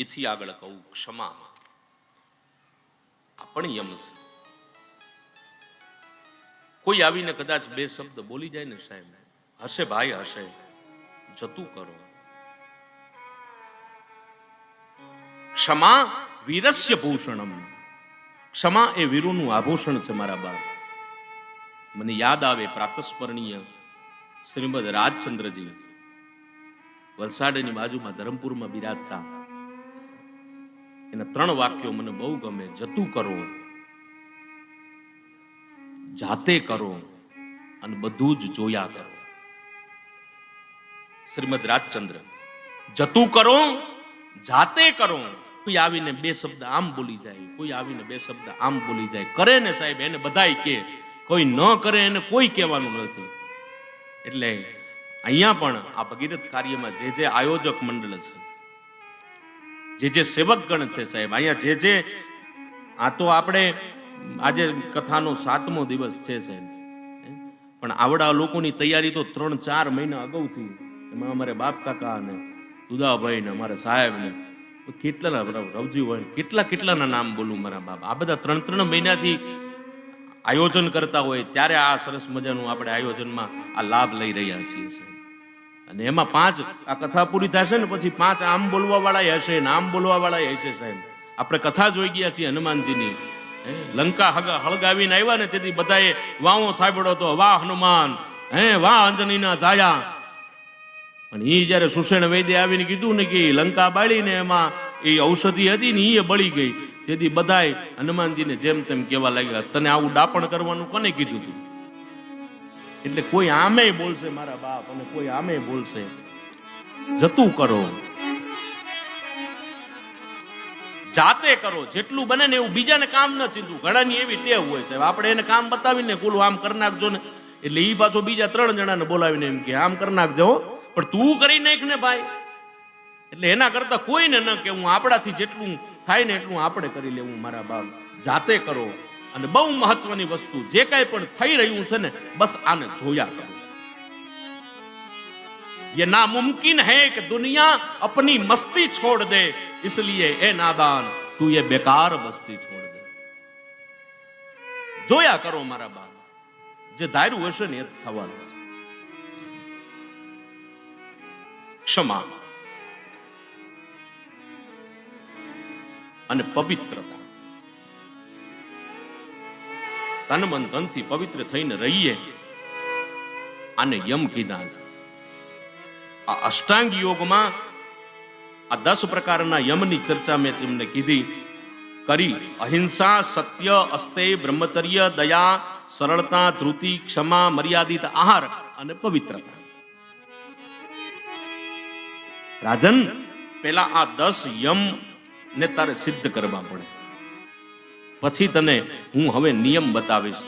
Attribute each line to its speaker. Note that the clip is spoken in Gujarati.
Speaker 1: એથી આગળ કહું ક્ષમા આ પણ યમ છે. કોઈ આવીને કદાચ બે શબ્દ બોલી જાય ને સાહેબ, હશે ભાઈ, હશે. જતું કરો. ક્ષમા વીરસ્ય ભૂષણમ. ક્ષમા એ વીરુનું આભૂષણ છે મારા બાપ. મને યાદ આવે પ્રાતસ્મરણીય શ્રીમદ રાજચંદ્રજી. વલસાડની બાજુમાં ધરમપુરમાં બિરાજતા. એના ત્રણ વાક્યો મને બહુ ગમે. જતું કરો, જાતે કરો અને બધું જ જોયા કરો. શ્રીમદ રાજચંદ્ર, જતું કરો, જાતે કરો. કોઈ આવીને બે શબ્દ આમ બોલી જાય, કોઈ આવીને બે શબ્દ આમ બોલી જાય. કરે ને સાહેબ, એને બધાય કે. કોઈ ન કરે એને કોઈ કહેવાનું નથી. એટલે અહીંયા પણ આ ભગીરથ કાર્યમાં જે જે આયોજક મંડળ છે જે જે સેવકગણ છે સાહેબ, અહીંયા જે જે આ તો આપણે આજે કથાનો સાતમો દિવસ છે સાહેબ. પણ આવડા લોકોની તૈયારી તો ત્રણ ચાર મહિના અગાઉથી એમાં અમારે બાપ કાકા અને દુદાભાઈ ને અમારા સાહેબ ને કેટલા રવજી હોય કેટલા કેટલાના નામ બોલું મારા બાપ. આ બધા ત્રણ ત્રણ મહિનાથી આયોજન કરતા હોય, ત્યારે આ સરસ મજાનું આપણે આયોજનમાં આ લાભ લઈ રહ્યા છીએ સાહેબ. અને એમાં પાંચ આ કથા પૂરી થશે ને પછી પાંચ આમ બોલવા વાળા હશે ને આમ બોલવા વાળા હશે સાહેબ. આપણે કથા જોઈ ગયા છીએ હનુમાનજીની. લંકા હળગાવીને આવ્યા ને તેથી બધાએ વાવો થાબડો તો વાહ હનુમાન, હે, વાહ અંજનીના જાયા. પણ એ જ્યારે સુષેણ વૈદ્ય આવીને કીધું ને કે લંકા બાળીને એમાં એ ઔષધિ હતી ને એ બળી ગઈ. તેથી બધાય હનુમાનજીને જેમ તેમ કહેવા લાગ્યા, તને આવું ડાપણ કરવાનું કોને કીધું તું? એટલે કોઈ આમે બોલશે મારા બાપ અને કોઈ આમે બોલશે, જતું કરો. જાતે કરો, જેટલું બને ને એવું બીજાને કામ ન ચીંધવું. ઘણાની એવી ટેવ હોય છે આપણે એને કામ બતાવીને કુલું આમ કરી નાખજો ને. એટલે એ પાછો બીજા ત્રણ જણાને બોલાવીને એમ કે, આમ કરી નાખજો હો. પણ તું કરી નાખ ને ભાઈ. એટલે એના કરતા કોઈને ન કેવું આપણાથી જેટલું થાય ને એટલું આપણે કરી લેવું મારા બાપ. જાતે કરો. અને બહુ મહત્વની વસ્તુ જે કાંઈ પણ થઈ રહ્યું છે ને બસ આને જોયા કરો ये नामुमकिन है कि दुनिया अपनी मस्ती छोड़ दे इसलिए ए नादान तू ये बेकार बस्ती छोड़ दे જોયા કરો મારા બાપ જે ધાર્યું હશે ને એ જ થવાનું છે. ક્ષમા અને પવિત્રતા તન મન ધનથી પવિત્ર થઈને રહીએ. આને યમ કીધા છે. આ અષ્ટાંગ યોગમાં આ દસ પ્રકારના યમની ચર્ચા મેં તમને કીધી. કરી અહિંસા, સત્ય, અસ્તે, બ્રહ્મચર્ય, દયા, સરળતા ધૃતિ ક્ષમા, મર્યાદિત આહાર અને પવિત્રતા. રાજન પેલા આ દસ યમ ને તારે સિદ્ધ કરવા પડે. પછી તને હું હવે નિયમ બતાવીશ.